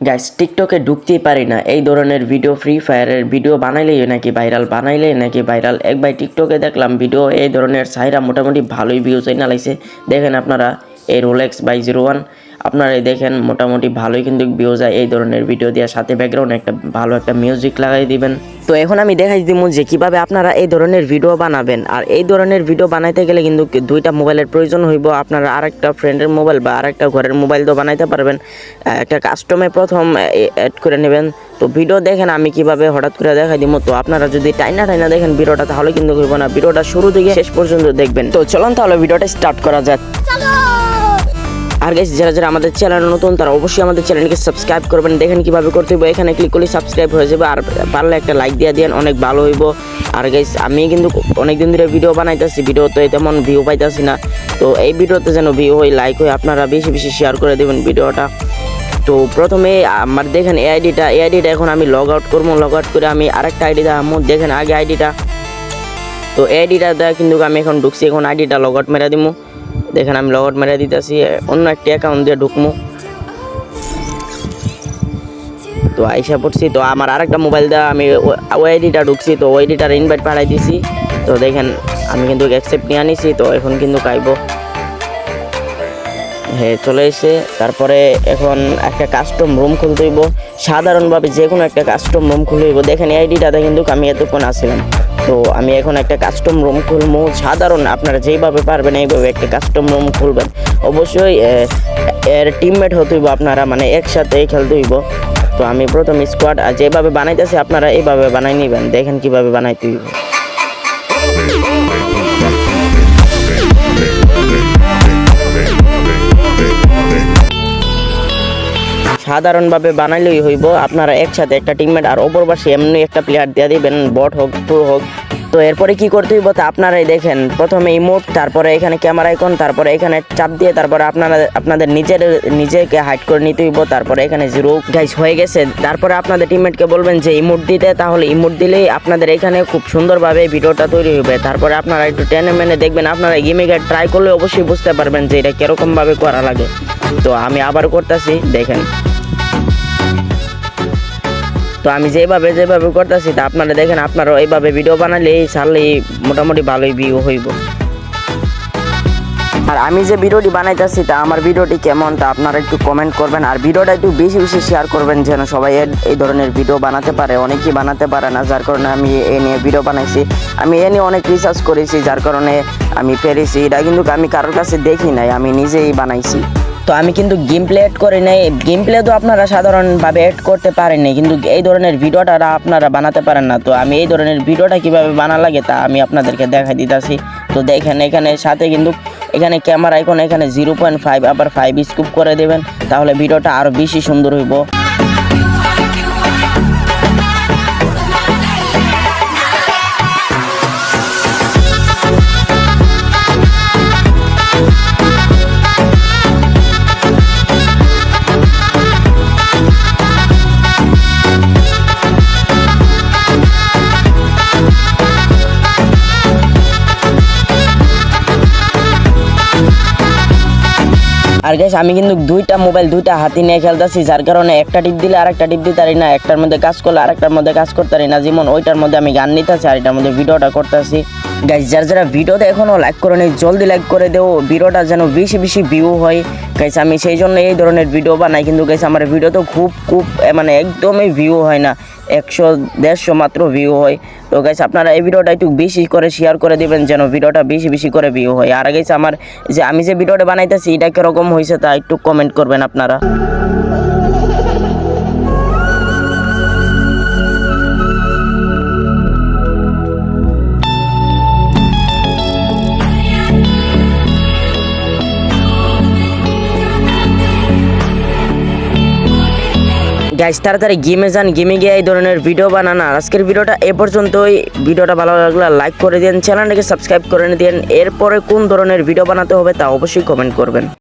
Guys টিকটকে ঢুকতেই পারি না। এই ধরনের ভিডিও ফ্রি ফায়ারের ভিডিও বানাইলেই নাকি ভাইরাল বানাইলেই নাকি ভাইরাল একবার টিকটকে দেখলাম ভিডিও এই ধরনের সাইরা মোটামুটি ভালোই ভিউজ না লাগছে দেখেন আপনারা এই রোলেক্স বাই জিরো ওয়ান আপনারা দেখেন, মোটামুটি ভালোই কিন্তু ভিউজ যায় এই ধরনের ভিডিও দেওয়ার সাথে ব্যাকগ্রাউন্ড একটা ভালো একটা মিউজিক লাগাই দিবেন। তো এখন আমি দেখাই দিব যে কীভাবে আপনারা এই ধরনের ভিডিও বানাবেন। আর এই ধরনের ভিডিও বানাইতে গেলে কিন্তু দুইটা মোবাইলের প্রয়োজন হইব। আপনারা আরেকটা ফ্রেন্ডের মোবাইল বা আরেকটা ঘরের মোবাইল তো বানাইতে পারবেন। একটা কাস্টমে প্রথম অ্যাড করে নেবেন। তো ভিডিও দেখেন আমি কীভাবে হঠাৎ করে দেখাই দিব। তো আপনারা যদি টাইনা টাইনা দেখেন ভিডিওটা তাহলে কিন্তু হইব না। ভিডিওটা শুরু থেকে শেষ পর্যন্ত দেখবেন। তো চলুন তাহলে ভিডিওটা স্টার্ট করা যাক। আর গাইস যারা যারা আমাদের চ্যানেল নতুন, তারা অবশ্যই আমাদের চ্যানেলকে সাবস্ক্রাইব করবেন। দেখেন কীভাবে করতে হবে এখানে ক্লিক করলে সাবস্ক্রাইব হয়ে যাবে। আর পারলে একটা লাইক দিয়ে দেন অনেক ভালো হইব। আর গাইস আমি কিন্তু অনেক দিন ধরে ভিডিও বানাইতেছি। ভিডিও তো তেমন ভিউ পাইতেছি না। তো এই ভিডিওতে যেন ভিউ হয় লাইক হয়, আপনারা বেশি বেশি শেয়ার করে দেবেন ভিডিওটা তো প্রথমে আমার দেখেন এই আইডিটা এই আইডিটা এখন আমি লগ আউট করব। লগ আউট করে আমি আরেকটা আইডি দেখাবো দেখেন আগে আইডিটা তো এই আইডিটা দেয় কিন্তু আমি এখন ঢুকছি। এখন আইডিটা লগ আউট মেরা দিমু। দেখেন, আমি লগট মেরে দিতেছি অন্য একটি অ্যাকাউন্ট দিয়ে ঢুকমু। তো আইসা পড়ছি, তো আমার আরেকটা মোবাইল দেওয়া, আমি ওয়াইডিটা ঢুকছি, তো ওয়াইডিটার ইনভাইট পাঠাই দিছি। তো দেখেন, আমি কিন্তু অ্যাকসেপ্ট নিয়ে আনিছি, তো এখন কিন্তু কাইবো হ্যাঁ চলে এসে তারপরে এখন একটা কাস্টম রুম খুলতে হইব। সাধারণভাবে যে কোনো একটা কাস্টম রুম খুলে হইব। দেখেন, এই আইডিটাতে কিন্তু আমি এতক্ষণ আসছিলাম তো আমি এখন একটা কাস্টম রুম খুলবো। সাধারণ, আপনারা যেইভাবে পারবেন, এইভাবে একটা কাস্টম রুম খুলবেন। অবশ্যই এর টিমমেট হতে হইব আপনারা মানে একসাথে খেলতে হইব। তো আমি প্রথম স্কোয়াড আর যেভাবে বানাইতেছি, আপনারা এইভাবে বানাই নিবেন। দেখেন কীভাবে বানাইতে হইব। সাধারণভাবে বানাইলেই হইব। আপনারা একসাথে একটা টিমমেট আর অপর এমনি একটা প্লেয়ার দিয়ে দিবেন বট হোক প্রো হোক। তো এরপরে কি করতে হইব তা আপনারাই দেখেন। প্রথমে ইমোট তারপরে এখানে ক্যামেরা আইকন তারপরে এখানে চাপ দিয়ে তারপরে আপনারা, আপনাদের নিজের, নিজেকে হাইড করে নিতে হইব। তারপরে এখানে জিরো গাইস হয়ে গেছে, তারপরে আপনাদের টিমমেটকে বলবেন যে ইমোট দিতে, তাহলে ইমোট দিলেই আপনাদের এখানে খুব সুন্দরভাবে ভিডিওটা তৈরি হবে তারপরে আপনারা একটু টেনে মেনে দেখবেন, আপনারা গেমে ট্রাই করলে অবশ্যই বুঝতে পারবেন যে এটা কিরকমভাবে করা লাগে। তো আমি আবার করতেছি, দেখেন। তো আমি যেভাবে যেভাবে করতেছি, তা আপনারা দেখেন আপনারা এইভাবে ভিডিও বানালেই ছাড়লেই মোটামুটি ভালোই ভিউ হইব। আর আমি যে ভিডিওটি বানাইতেছি, তা আমার ভিডিওটি কেমন, তা আপনারা একটু কমেন্ট করবেন। আর ভিডিওটা একটু বেশি বেশি শেয়ার করবেন, যেন সবাই এই ধরনের ভিডিও বানাতে পারে। অনেকেই বানাতে পারে না, যার কারণে আমি এ নিয়ে ভিডিও বানাইছি। আমি এ নিয়ে অনেক রিসার্চ করেছি, যার কারণে আমি পেরেছি। এটা কিন্তু আমি কারোর কাছে দেখি নাই, আমি নিজেই বানাইছি। তো আমি কিন্তু গেম প্লে এড করি নাই। গেম প্লে তো আপনারা সাধারণভাবে এড করতে পারেননি কিন্তু এই ধরনের ভিডিওটা আপনারা বানাতে পারেন না। তো আমি এই ধরনের ভিডিওটা কীভাবে বানা লাগে তা আমি আপনাদেরকে দেখাই দিতেছি। তো দেখেন, এখানে সাথে কিন্তু এখানে ক্যামেরা এখন এখানে জিরো পয়েন্ট ফাইভ আবার ফাইভ স্কুপ করে দেবেন, তাহলে ভিডিওটা আরও বেশি সুন্দর হইব। আর গ্যাস আমি কিন্তু দুইটা মোবাইল দুইটা হাতি নিয়ে খেলতেছি, যার কারণে একটা টিপ দিলে আরেকটা টিপ দিতে পারি না, একটার মধ্যে কাজ করলে আরেকটার মধ্যে কাজ করতে পারি না। যেমন ওইটার মধ্যে আমি গান নিতেছি আর এটার মধ্যে ভিডিওটা করতেছি। গাইজ যারা যারা ভিডিওতে এখনও লাইক করে নেই জলদি লাইক করে দেও, ভিডিওটা যেন বেশি বেশি ভিউ হয়। গাইজ আমি সেই জন্য এই ধরনের ভিডিও বানাই, কিন্তু গাইছে আমার ভিডিও তো খুব খুব মানে একদমই ভিউ হয় না। একশো, দেড়শো মাত্র ভিউ হয়। তো গাইছে আপনারা এই ভিডিওটা একটু বেশি করে শেয়ার করে দেবেন, যেন ভিডিওটা বেশি বেশি করে ভিউ হয়। আর গেছে আমার যে, আমি যে ভিডিওটা বানাইতেছি, এটা কীরকম হয়েছে তা একটু কমেন্ট করবেন আপনারা। গাইস তাড়াতাড়ি গেমে যান গেমে গিয়ে এই ধরনের ভিডিও বানান। আর আজকের ভিডিওটা এ পর্যন্তই। ভিডিওটা ভালো লাগলে লাইক করে দিন চ্যানেলটাকে সাবস্ক্রাইব করে দিন। এরপরে কোন ধরনের ভিডিও বানাতে হবে তা অবশ্যই কমেন্ট করবেন।